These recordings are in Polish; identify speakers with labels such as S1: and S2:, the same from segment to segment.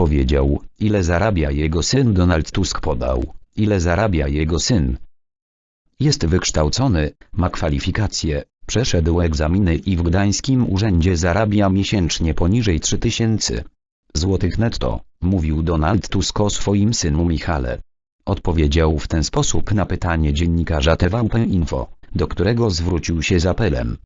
S1: odpowiedział, ile zarabia jego syn Donald Tusk podał, ile zarabia jego syn. Jest wykształcony, ma kwalifikacje, przeszedł egzaminy i w gdańskim urzędzie zarabia miesięcznie poniżej 3000 złotych netto, mówił Donald Tusk o swoim synu Michale. Odpowiedział w ten sposób na pytanie dziennikarza TVP Info, do którego zwrócił się z apelem.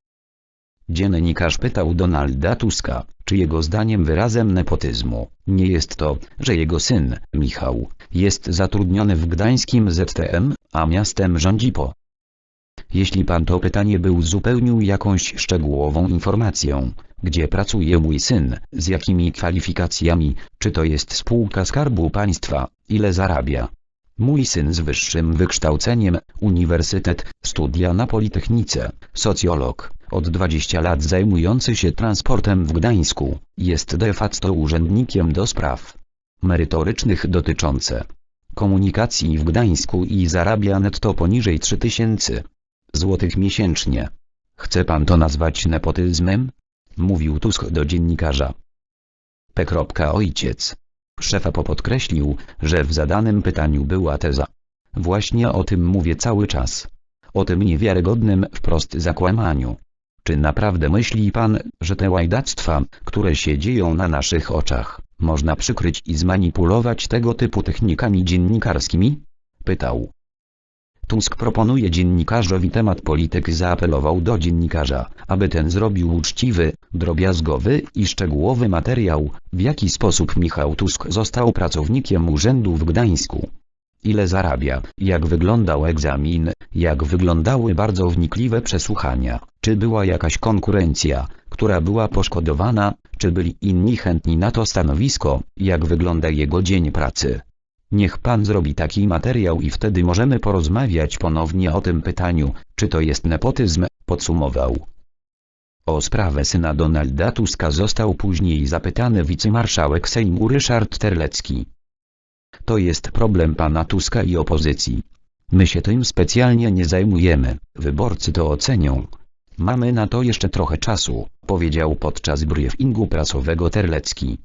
S1: Dziennikarz pytał Donalda Tuska, czy jego zdaniem wyrazem nepotyzmu nie jest to, że jego syn, Michał, jest zatrudniony w gdańskim ZTM, a miastem rządzi po. Jeśli pan to pytanie by uzupełnił jakąś szczegółową informacją, gdzie pracuje mój syn, z jakimi kwalifikacjami, czy to jest spółka Skarbu Państwa, ile zarabia. Mój syn z wyższym wykształceniem, uniwersytet, studia na Politechnice, socjolog, od 20 lat zajmujący się transportem w Gdańsku, jest de facto urzędnikiem do spraw merytorycznych dotyczące komunikacji w Gdańsku i zarabia netto poniżej 3000 złotych miesięcznie. Chce pan to nazwać nepotyzmem? Mówił Tusk do dziennikarza. P. Ojciec. Szefapo podkreślił, że w zadanym pytaniu była teza. Właśnie o tym mówię cały czas. O tym niewiarygodnym wprost zakłamaniu. Czy naprawdę myśli pan, że te łajdactwa, które się dzieją na naszych oczach, można przykryć i zmanipulować tego typu technikami dziennikarskimi? Pytał. Tusk proponuje dziennikarzowi temat polityk zaapelował do dziennikarza, aby ten zrobił uczciwy, drobiazgowy i szczegółowy materiał, w jaki sposób Michał Tusk został pracownikiem urzędu w Gdańsku. Ile zarabia, jak wyglądał egzamin, jak wyglądały bardzo wnikliwe przesłuchania, czy była jakaś konkurencja, która była poszkodowana, czy byli inni chętni na to stanowisko, jak wygląda jego dzień pracy. Niech pan zrobi taki materiał i wtedy możemy porozmawiać ponownie o tym pytaniu, czy to jest nepotyzm, podsumował. O sprawę syna Donalda Tuska został później zapytany wicemarszałek Sejmu Ryszard Terlecki. To jest problem pana Tuska i opozycji. My się tym specjalnie nie zajmujemy, wyborcy to ocenią. Mamy na to jeszcze trochę czasu, powiedział podczas briefingu prasowego Terlecki.